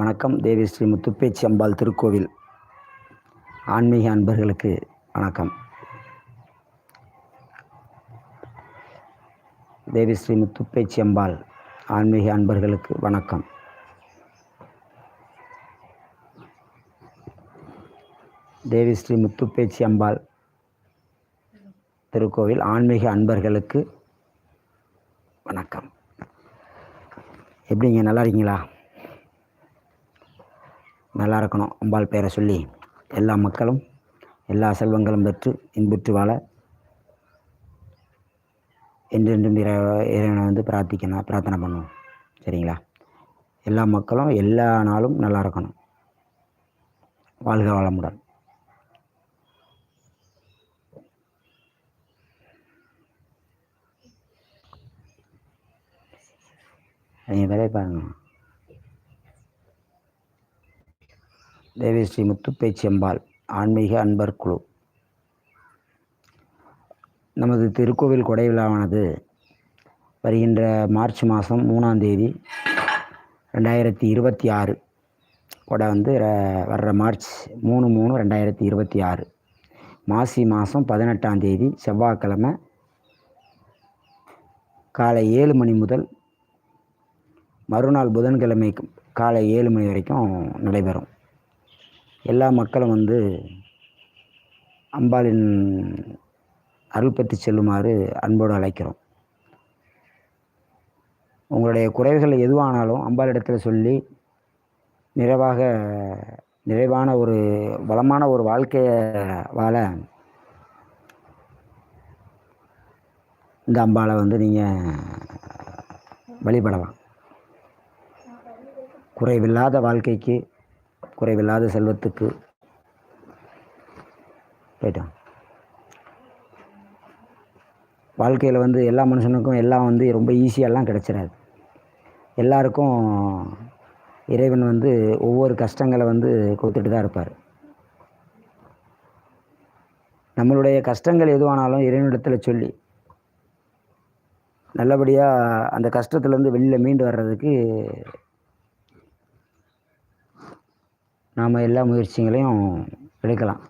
வணக்கம். தேவி ஸ்ரீ முத்துப்பேச்சி அம்பாள் திருக்கோவில். ஆன்மீக அன்பர்களுக்கு வணக்கம். தேவி ஸ்ரீ முத்துப்பேச்சி அம்பாள் ஆன்மீக அன்பர்களுக்கு வணக்கம். தேவி ஸ்ரீ முத்துப்பேச்சி அம்பாள் திருக்கோவில் ஆன்மீக அன்பர்களுக்கு வணக்கம். எப்படிங்க? நல்லா இருக்கீங்களா? நல்லா இருக்கணும் அம்பாள் பேரை சொல்லி எல்லா மக்களும் எல்லா செல்வங்களும் பெற்று இன்புற்று வாழ என்றென்றும் இறை இறைவனை வந்து பிரார்த்திக்கணும் பிரார்த்தனை பண்ணுவோம். சரிங்களா? எல்லா மக்களும் எல்லா நாளும் நல்லா இருக்கணும் வாழ்க வளமுடன். நீங்கள் வேலையை பாருங்க. தேவி ஸ்ரீ முத்துப்பேச்சி ஆன்மீக அன்பர் குழு. நமது திருக்கோவில் கொடை விழாவானது வருகின்ற மார்ச் மாதம் மூணாம் தேதி ரெண்டாயிரத்தி இருபத்தி ஆறு. கொடை வந்து ர- வர்ற மார்ச் மூணு மூணு ரெண்டாயிரத்தி இருபத்தி ஆறு. மாசி மாதம் பதினெட்டாம் தேதி செவ்வாய்க்கிழமை காலை ஏழு மணி முதல் மறுநாள் புதன்கிழமை காலை ஏழு மணி வரைக்கும் நடைபெறும். எல்லா மக்களும் வந்து அம்பாளின் அருள் பற்றி செல்லுமாறு அன்போடு அழைக்கிறோம். உங்களுடைய குறைவுகள் எதுவானாலும் அம்பாளிடத்தில் சொல்லி நிறைவாக நிறைவான ஒரு வளமான ஒரு வாழ்க்கையை வாழ இந்த அம்பாளை வந்து நீங்கள் வழிபடலாம். குறைவில்லாத வாழ்க்கைக்கு குறைவில்லாத செல்வத்துக்கு போயிட்டோம். வாழ்க்கையில் வந்து எல்லா மனுஷனுக்கும் எல்லாம் வந்து ரொம்ப ஈஸியாலாம் கிடச்சிடாது எல்லாருக்கும் இறைவன் வந்து ஒவ்வொரு கஷ்டங்களை வந்து கொடுத்துட்டு தான் இருப்பார். நம்மளுடைய கஷ்டங்கள் எதுவானாலும் இறைவனிடத்தில் சொல்லி நல்லபடியாக அந்த கஷ்டத்துலேருந்து வெளியில் மீண்டு வர்றதுக்கு நாம் எல்லா முயற்சிகளையும் எடுக்கலாம்.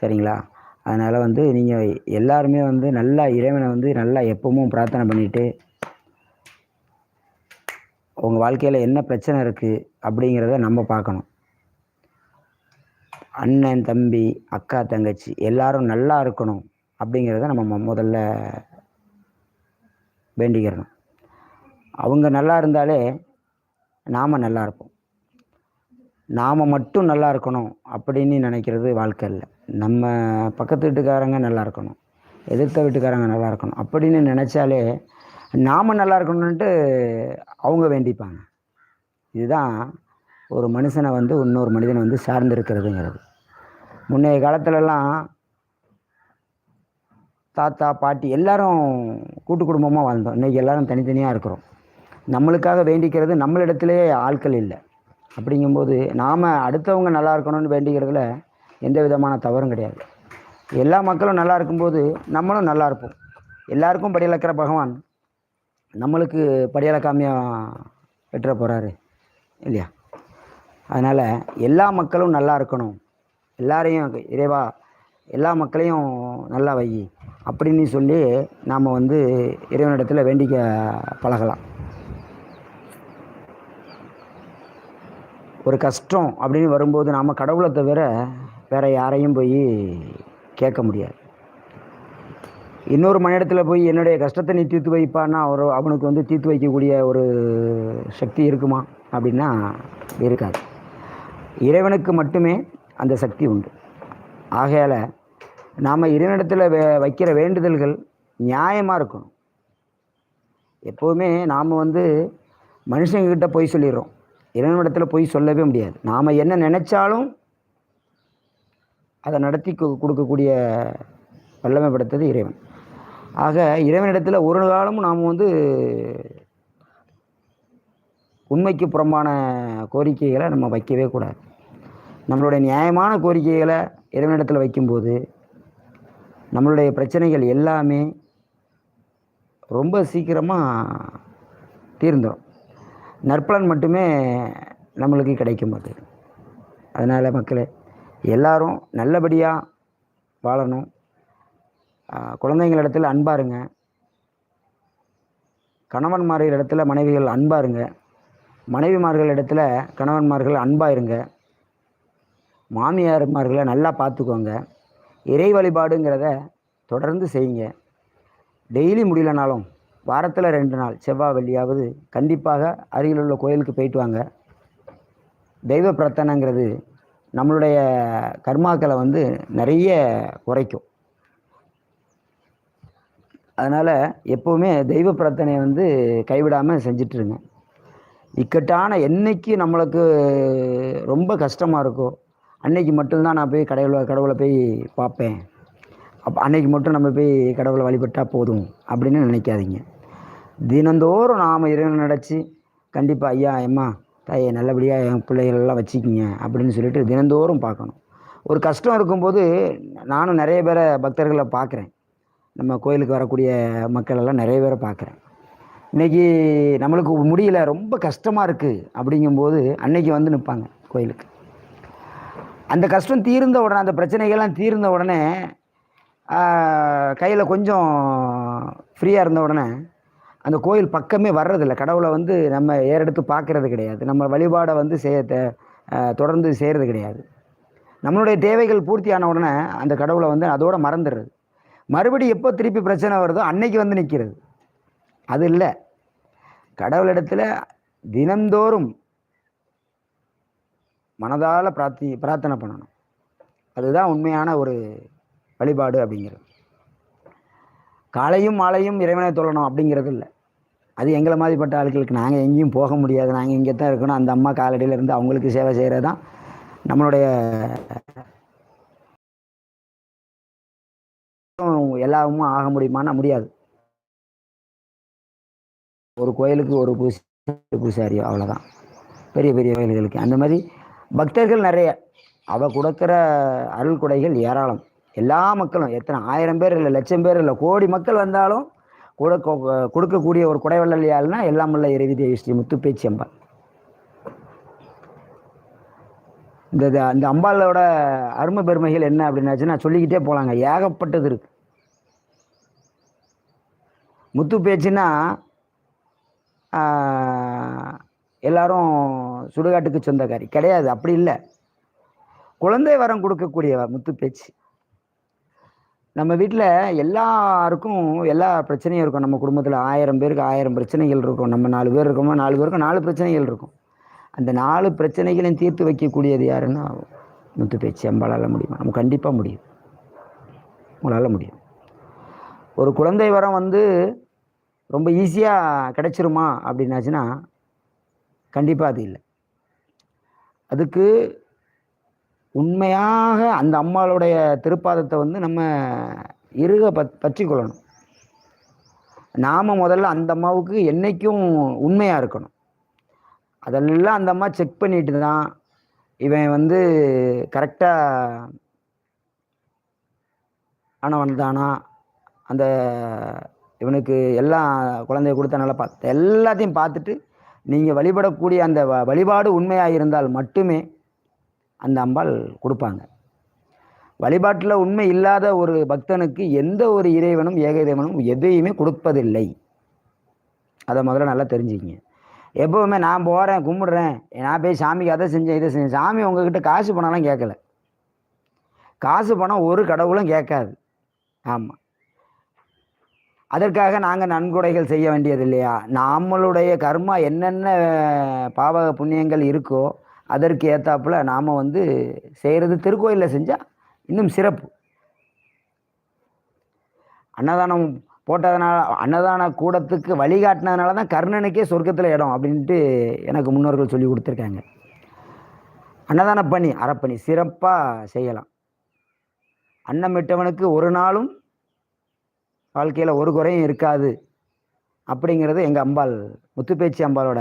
சரிங்களா? அதனால் வந்து நீங்கள் எல்லாருமே வந்து நல்லா இறைவனை வந்து நல்லா எப்பவும் பிரார்த்தனை பண்ணிவிட்டு உங்கள் வாழ்க்கையில் என்ன பிரச்சனை இருக்குது அப்படிங்கிறத நம்ம பார்க்கணும். அண்ணன் தம்பி அக்கா தங்கச்சி எல்லாரும் நல்லா இருக்கணும் அப்படிங்கிறத நம்ம மொ- முதல்ல வேண்டிக்கிறணும். அவங்க நல்லா இருந்தாலே நாம் நல்லா இருப்போம். நாம் மட்டும் நல்லா இருக்கணும் அப்படின்னு நினைக்கிறது வாழ்க்கை இல்லை நம்ம பக்கத்து வீட்டுக்காரங்க நல்லா இருக்கணும். எதிர்த்த வீட்டுக்காரங்க நல்லா இருக்கணும். அப்படின்னு நினச்சாலே நாம் நல்லா இருக்கணுன்ட்டு அவங்க வேண்டிப்பாங்க. இதுதான் ஒரு மனுஷனை வந்து இன்னொரு மனிதனை வந்து சார்ந்து இருக்கிறதுங்கிறது முன்னைய காலத்துலலாம் தாத்தா பாட்டி எல்லாரும் கூட்டு குடும்பமாக வாழ்ந்தோம். இன்றைக்கி எல்லாரும் தனித்தனியாக இருக்கிறோம். நம்மளுக்காக வேண்டிக்கிறது நம்மளிடத்திலே ஆட்கள் இல்லை. அப்படிங்கும்போது நாம் அடுத்தவங்க நல்லா இருக்கணும்னு வேண்டிக்கிறதுல எந்த விதமான தவறும் கிடையாது. எல்லா மக்களும் நல்லா இருக்கும்போது நம்மளும் நல்லா இருப்போம். எல்லாருக்கும் படியலக்கிற பகவான் நம்மளுக்கு படியளக்காமையா பெற்ற போகிறாரு இல்லையா? அதனால் எல்லா மக்களும் நல்லா இருக்கணும். எல்லாரையும் இறைவா எல்லா மக்களையும் நல்லா வை அப்படின்னு சொல்லி நாம் வந்து இறைவனிடத்தில் வேண்டிக்க பழகலாம். ஒரு கஷ்டம் அப்படின்னு வரும்போது நாம் கடவுளை தவிர வேறு யாரையும் போய் கேட்க முடியாது. இன்னொரு மனிடத்தில் போய் என்னுடைய கஷ்டத்தை நீ தீர்த்து வைப்பான்னா அவர் அவனுக்கு வந்து தீர்த்து வைக்கக்கூடிய ஒரு சக்தி இருக்குமா அப்படின்னா இருக்காது. இறைவனுக்கு மட்டுமே அந்த சக்தி உண்டு. ஆகையால் நாம் இறைவனிடத்தில் வே வைக்கிற வேண்டுதல்கள் நியாயமாக இருக்கணும். எப்போவுமே நாம் வந்து மனுஷங்கக்கிட்ட பொய் சொல்லிடுறோம். இறைவனிடத்தில் பொய் சொல்லவே முடியாது. நாம் என்ன நினச்சாலும் அதை நடத்தி கொடுக்கக்கூடிய வல்லமை படுத்தது இறைவன். ஆக இறைவனிடத்தில் ஒரு காலமும் நாம் வந்து உண்மைக்கு புறம்பான கோரிக்கைகளை நம்ம வைக்கவே கூடாது. நம்மளுடைய நியாயமான கோரிக்கைகளை இறைவனிடத்தில் வைக்கும்போது நம்மளுடைய பிரச்சனைகள் எல்லாமே ரொம்ப சீக்கிரமாக தீர்ந்துடும் நற்பலன் மட்டுமே நம்மளுக்கு கிடைக்கும் அது. அதனால் மக்களே எல்லாரும் நல்லபடியாக வாழணும். குழந்தைங்களிடத்தில் அன்பாருங்க. கணவன்மார்கள் இடத்துல மனைவிகள் அன்பாருங்க. மனைவிமார்கள் இடத்துல கணவன்மார்கள் அன்பாக இருங்க மாமியார்மார்களை நல்லா பார்த்துக்கோங்க. இறை வழிபாடுங்கிறத தொடர்ந்து செய்யுங்க. டெய்லி முடியலனாலும் வாரத்தில் ரெண்டு நாள் செவ்வாய் வெள்ளியாவது கண்டிப்பாக அருகில் உள்ள கோயிலுக்கு போயிட்டு வாங்க. தெய்வ பிரார்த்தனைங்கிறது நம்மளுடைய கர்மாக்களை வந்து நிறைய குறைக்கும். அதனால் எப்போவுமே தெய்வ பிரார்த்தனையை வந்து கைவிடாமல் செஞ்சிட்ருங்க. இக்கட்டான என்னைக்கு நம்மளுக்கு ரொம்ப கஷ்டமாக இருக்கோ அன்னைக்கு மட்டும்தான் நான் போய் கடவுளை கடவுளை போய் பார்ப்பேன். அப்போ அன்னைக்கு மட்டும் நம்ம போய் கடவுளை வழிபட்டால் போதும் அப்படின்னு நினைக்காதீங்க. தினந்தோறும் நாம் இறைவன் நினச்சி கண்டிப்பாக ஐயா அம்மா தாயை நல்லபடியாக என் பிள்ளைகளெல்லாம் வச்சுக்கிங்க அப்படின்னு சொல்லிட்டு தினந்தோறும் பார்க்கணும். ஒரு கஷ்டம் இருக்கும்போது நானும் நிறைய பேரை பக்தர்களை பார்க்குறேன். நம்ம கோயிலுக்கு வரக்கூடிய மக்கள் எல்லாம் நிறைய பேரை பார்க்குறேன். இன்றைக்கி நம்மளுக்கு முடியல ரொம்ப கஷ்டமாக இருக்குது அப்படிங்கும்போது அன்னைக்கு வந்து நிற்பாங்க கோயிலுக்கு. அந்த கஷ்டம் தீர்ந்த உடனே அந்த பிரச்சனைகள்லாம் தீர்ந்த உடனே கையில் கொஞ்சம் ஃப்ரீயாக இருந்த உடனே அந்த கோயில் பக்கமே வர்றதில்ல. கடவுளை வந்து நம்ம ஏறெடுத்து பார்க்கறது கிடையாது. நம்ம வழிபாடை வந்து செய்ய தொடர்ந்து செய்கிறது கிடையாது. நம்மளுடைய தேவைகள் பூர்த்தியான உடனே அந்த கடவுளை வந்து அதோட மறந்துடுறது. மறுபடி எப்போ திருப்பி பிரச்சனை வருதோ அன்னைக்கு வந்து நிற்கிறது அது இல்லை. கடவுளிடத்தில் தினந்தோறும் மனதால் பிரார்த்தி பிரார்த்தனை பண்ணணும். அதுதான் உண்மையான ஒரு வழிபாடு அப்படிங்கிறது. காலையும் மாலையும் இறைவனை தொழணும் அப்படிங்கிறது இல்லை. அது எங்களை மாதிரிப்பட்ட ஆட்களுக்கு நாங்கள் எங்கேயும் போக முடியாது. நாங்கள் இங்கே தான் இருக்கணும். அந்த அம்மா காலடியில் இருந்து அவங்களுக்கு சேவை செய்கிறது தான் நம்மளுடைய எல்லாமும் ஆக முடியுமானா முடியாது. ஒரு கோயிலுக்கு ஒரு பூசி பூசாரியோ அவ்வளோதான் பெரிய பெரிய கோயில்களுக்கு. அந்த மாதிரி பக்தர்கள் நிறைய. அவ கொடுக்குற அருள் கொடைகள் ஏராளம். எல்லா மக்களும் எத்தனை ஆயிரம் பேர் இல்லை லட்சம் பேர் இல்லை கோடி மக்கள் வந்தாலும் கூட கொடுக்கக்கூடிய ஒரு குடைவள்ளல் யாழ்னா எல்லாம் உள்ள இறைவி தேவி ஸ்ரீ முத்துப்பேச்சி அம்பாள். இந்த இந்த- அம்பாளோட அருமை பெருமைகள் என்ன அப்படின்னாச்சு நான் சொல்லிக்கிட்டே போகலாங்க ஏகப்பட்டது இருக்கு. முத்து பேச்சுன்னா எல்லாரும் சுடுகாட்டுக்கு சொந்தக்காரி. கிடையாது அப்படி இல்லை. குழந்தை வரம் கொடுக்கக்கூடியவர் முத்து பேச்சு நம்ம வீட்டில் எல்லாருக்கும் எல்லா பிரச்சனையும் இருக்கும். நம்ம குடும்பத்தில் ஆயிரம் பேருக்கு ஆயிரம் பிரச்சனைகள் இருக்கும். நம்ம நாலு பேர் இருக்கோமோ நாலு பேருக்கும் நாலு பிரச்சனைகள் இருக்கும். அந்த நாலு பிரச்சனைகளையும் தீர்த்து வைக்கக்கூடியது யாருன்னா முத்து பேச்சு அம்பாளால் முடியுமா? நம்ம கண்டிப்பாக முடியும். உங்களால் முடியும். ஒரு குழந்தை வரம் வந்து ரொம்ப ஈஸியாக கிடைச்சிருமா அப்படின்னாச்சுன்னா கண்டிப்பாக அது இல்லை. அதுக்கு உண்மையாக அந்த அம்மாளுடைய திருப்பாதத்தை வந்து நம்ம இறுக பத் பற்றி கொள்ளணும் நாம் முதல்ல அந்த அம்மாவுக்கு என்றைக்கும் உண்மையாக இருக்கணும். அதெல்லாம் அந்த அம்மா செக் பண்ணிட்டு தான் இவன் வந்து கரெக்டாக ஆனவன் தானா அந்த இவனுக்கு எல்லாம் குழந்தைய கொடுத்த நல்லா பார்த்து எல்லாத்தையும் பார்த்துட்டு நீங்கள் வழிபடக்கூடிய அந்த வ- வழிபாடு உண்மையாக இருந்தால் மட்டுமே அந்த அம்பாள் கொடுப்பாங்க. வழிபாட்டில் உண்மை இல்லாத ஒரு பக்தனுக்கு எந்த ஒரு இறைவனும் ஏக இறைவனும் எதையுமே கொடுப்பதில்லை. அதை முதல்ல நல்லா தெரிஞ்சுக்கிங்க. எப்போவுமே நான் போகிறேன் கும்பிடுறேன் நான் போய் சாமிக்கு அதை செஞ்சேன் இதை செஞ்சேன். சாமி உங்ககிட்ட காசு பணம்லாம் கேட்கல. காசு பணம் ஒரு கடவுளும் கேட்காது. ஆமாம் அதற்காக நாங்கள் நன்கொடைகள் செய்ய வேண்டியது இல்லையா நம்மளுடைய கர்மா என்னென்ன பாவ புண்ணியங்கள் இருக்கோ அதற்கு ஏற்றாப்புல நாம் வந்து செய்கிறது திருக்கோயிலில் செஞ்சால் இன்னும் சிறப்பு. அன்னதானம் போட்டதுனால அன்னதான கூடத்துக்கு வழிகாட்டினதுனால தான் கர்ணனுக்கே சொர்க்கத்தில் இடம் அப்படின்ட்டு எனக்கு முன்னோர்கள் சொல்லி கொடுத்துருக்காங்க. அன்னதான பணி அறப்பணி சிறப்பாக செய்யலாம். அன்னமிட்டவனுக்கு ஒரு நாளும் வாழ்க்கையில் ஒரு குறையும் இருக்காது அப்படிங்கிறது எங்கள் அம்பாள் முத்துப்பேச்சி அம்பாளோட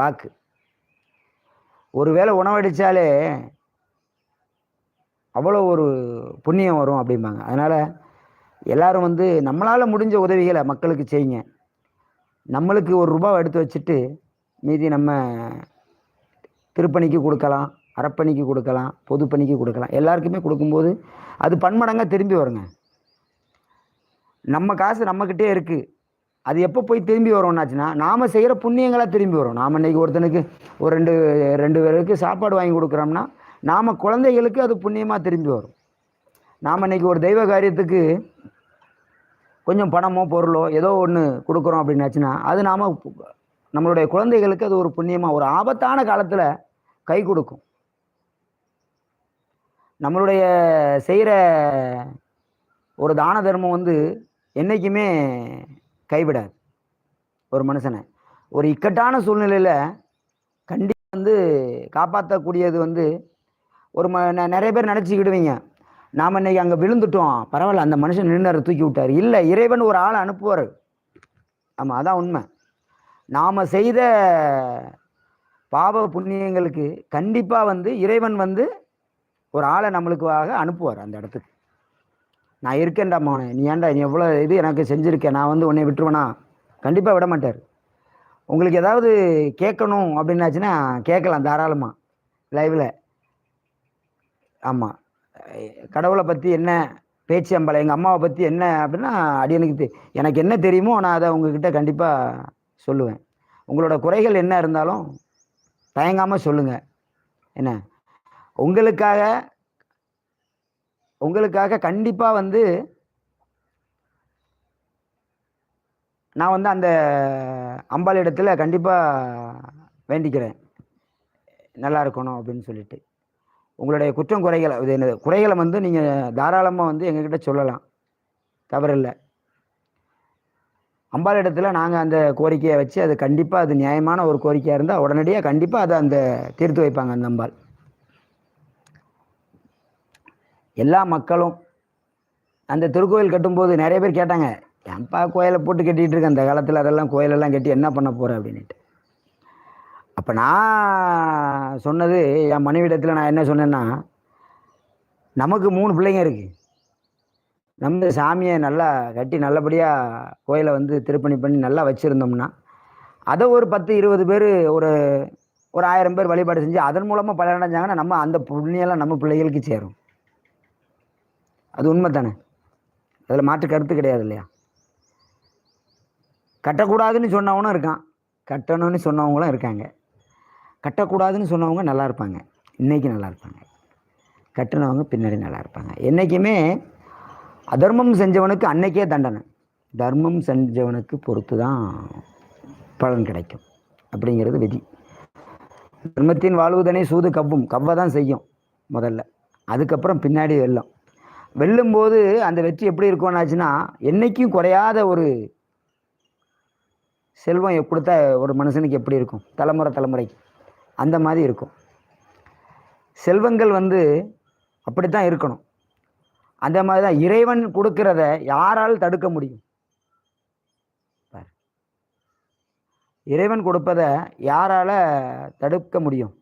வாக்கு. ஒருவேளை உணவடித்தாலே அவ்வளோ ஒரு புண்ணியம் வரும் அப்படிம்பாங்க. அதனால் எல்லாரும் வந்து நம்மளால் முடிஞ்ச உதவிகளை மக்களுக்கு செய்யுங்க. நம்மளுக்கு ஒரு ரூபாவை எடுத்து வச்சுட்டு மீதி நம்ம திருப்பணிக்கு கொடுக்கலாம் அறப்பணிக்கு கொடுக்கலாம் பொதுப்பணிக்கு கொடுக்கலாம். எல்லாருக்குமே கொடுக்கும்போது அது பன்மடங்காக திரும்பி வருங்க. நம்ம காசு நம்மக்கிட்டே இருக்குது அது எப்போ போய் திரும்பி வரோம்னாச்சுன்னா நாம் செய்கிற புண்ணியங்களாக திரும்பி வரும். நாம் இன்றைக்கி ஒருத்தனுக்கு ஒரு ரெண்டு ரெண்டு பேருக்கு சாப்பாடு வாங்கி கொடுக்குறோம்னா நாம் குழந்தைகளுக்கு அது புண்ணியமாக திரும்பி வரும். நாம் இன்றைக்கி ஒரு தெய்வ காரியத்துக்கு கொஞ்சம் பணமோ பொருளோ ஏதோ ஒன்று கொடுக்குறோம் அப்படின்னாச்சுன்னா அது நாம் நம்மளுடைய குழந்தைகளுக்கு அது ஒரு புண்ணியமாக ஒரு ஆபத்தான காலத்தில் கை கொடுக்கும். நம்மளுடைய செய்கிற ஒரு தான தர்மம் வந்து என்றைக்குமே கைவிடாது. ஒரு மனுஷனை. ஒரு இக்கட்டான சூழ்நிலையில் கண்டிப்பாக வந்து காப்பாற்றக்கூடியது வந்து ஒரு ம நிறைய பேர் நினச்சிக்கிடுவீங்க. நாம் இன்னைக்கு அங்கே விழுந்துட்டோம். பரவாயில்ல அந்த மனுஷன் நின்று தூக்கி விட்டார். இல்லை இறைவன் ஒரு ஆளை அனுப்புவார். ஆமாம் அதான் உண்மை. நாம் செய்த பாவ புண்ணியங்களுக்கு கண்டிப்பாக வந்து இறைவன் வந்து ஒரு ஆளை நம்மளுக்காக அனுப்புவார் அந்த இடத்துக்கு. நான் இருக்கேன்டா மோனே நீ ஏன்டா நீ எவ்வளோ இது எனக்கு செஞ்சுருக்க? நான் வந்து உன்னை விட்டுருவேனா? கண்டிப்பாக விட மாட்டார். உங்களுக்கு ஏதாவது கேட்கணும் அப்படின்னாச்சுன்னா கேட்கலாம் தாராளமாக லைவில் ஆமாம் கடவுளை பற்றி என்ன? பேச்சு அம்பலை. எங்கள் அம்மாவை பற்றி என்ன அப்படின்னா அடி எனக்கு எனக்கு என்ன தெரியுமோ நான் அதை உங்ககிட்ட கண்டிப்பாக சொல்லுவேன். உங்களோட குறைகள் என்ன இருந்தாலும் தயங்காமல் சொல்லுங்கள் என்ன? உங்களுக்காக உங்களுக்காக கண்டிப்பாக வந்து நான் வந்து அந்த அம்பாள் இடத்துல கண்டிப்பாக வேண்டிக்கிறேன். நல்லா இருக்கணும் அப்படின்னு சொல்லிட்டு. உங்களுடைய குற்றம் குறைகளை இது என்னது குறைகளை வந்து நீங்கள் தாராளமாக வந்து எங்ககிட்ட சொல்லலாம். தவறில்லை. அம்பாள் இடத்துல நாங்கள் அந்த கோரிக்கையை வச்சு அது கண்டிப்பாக அது நியாயமான ஒரு கோரிக்கையாக இருந்தால் உடனடியாக கண்டிப்பாக அதை அந்த தீர்த்து வைப்பாங்க அந்த அம்பாள். எல்லா மக்களும் அந்த திருக்கோயில் கட்டும்போது நிறைய பேர் கேட்டாங்க ஏன்பா கோயிலை போட்டு கட்டிகிட்டு இருக்க? அந்த காலத்தில் அதெல்லாம் கோயிலெல்லாம் கட்டி என்ன பண்ண போகிற அப்படின்ட்டு அப்போ நான் சொன்னது என் மனைவிடத்தில் நான் என்ன சொன்னேன்னா நமக்கு மூணு பிள்ளைங்க இருக்குது நம்ம சாமியை நல்லா கட்டி நல்லபடியாக கோயிலை வந்து திருப்பணி பண்ணி நல்லா வச்சுருந்தோம்னா அதை ஒரு பத்து இருபது பேர் ஒரு ஒரு ஆயிரம் பேர் வழிபாடு செஞ்சு அதன் மூலமாக பலனடைஞ்சாங்கன்னா நம்ம அந்த புண்ணியெல்லாம் நம்ம பிள்ளைகளுக்கு சேரும். அது உண்மை தானே அதில் மாற்று கருத்து கிடையாது இல்லையா? கட்டக்கூடாதுன்னு சொன்னவனும் இருக்கான். கட்டணும்னு சொன்னவங்களும் இருக்காங்க. கட்டக்கூடாதுன்னு சொன்னவங்க நல்லா இருப்பாங்க. இன்றைக்கி நல்லா இருப்பாங்க. கட்டுனவங்க பின்னாடி நல்லா இருப்பாங்க. என்றைக்குமே அதர்மம் செஞ்சவனுக்கு அன்னைக்கே தண்டனை. தர்மம் செஞ்சவனுக்கு பொறுத்து தான் பலன் கிடைக்கும். அப்படிங்கிறது விதி. தர்மத்தின் வாழ்வுதனை சூது கவ்வும். கவ்வை தான் செய்யும் முதல்ல. அதுக்கப்புறம் பின்னாடி வெல்லும் வெல்லும்போது அந்த வெற்றி எப்படி இருக்கும்னாச்சுன்னா என்னைக்கும் குறையாத ஒரு செல்வம் கொடுத்தா ஒரு மனுஷனுக்கு எப்படி இருக்கும்? தலைமுறை தலைமுறைக்கு. அந்த மாதிரி இருக்கும். செல்வங்கள் வந்து அப்படித்தான் இருக்கணும். அந்த மாதிரி தான் இறைவன் கொடுக்கிறத யாரால் தடுக்க முடியும்? இறைவன் கொடுப்பதை யாரால தடுக்க முடியும்?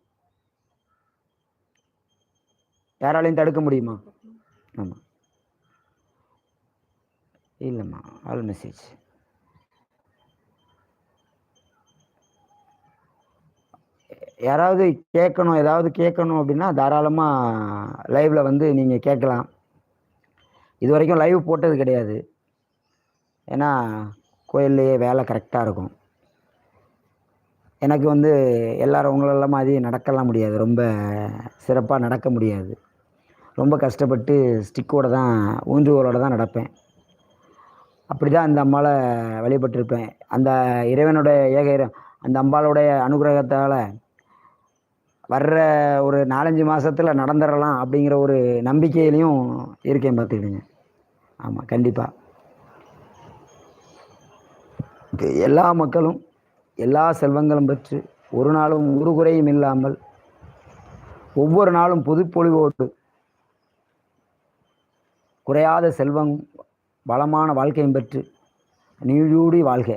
யாராலையும் தடுக்க முடியுமா? ஆமாம் இல்லைம்மா ஆல் மெசேஜ் யாராவது கேட்கணும் ஏதாவது கேட்கணும் அப்படின்னா தாராளமாக லைவில் வந்து நீங்கள் கேட்கலாம் இது வரைக்கும் லைவ் போட்டது கிடையாது. ஏன்னா கோயில்லையே வேலை கரெக்டாக இருக்கும். எனக்கு வந்து எல்லாரும் உங்களெல்லாம் மாதிரி நடக்கலாம் முடியாது. ரொம்ப சிறப்பாக நடக்க முடியாது. ரொம்ப கஷ்டப்பட்டு ஸ்டிக்கோடு தான் ஊன்றுகோலோட தான் நடப்பேன். அப்படி தான் அந்த அம்மாவை வழிபட்டிருப்பேன். அந்த இறைவனுடைய ஏக அந்த அம்பாளுடைய அனுகிரகத்தால் வர்ற ஒரு நாலஞ்சு மாதத்தில் நடந்துடலாம் அப்படிங்கிற ஒரு நம்பிக்கையிலையும் இருக்கேன் பார்த்துக்கிடுங்க ஆமாம் கண்டிப்பாக எல்லா மக்களும் எல்லா செல்வங்களும் பெற்று ஒரு நாளும் ஒரு குறையும் இல்லாமல் ஒவ்வொரு நாளும் புதுப்பொழிவோடு குறையாத செல்வம் வளமான வாழ்க்கையும் பெற்று நீழூடி வாழ்க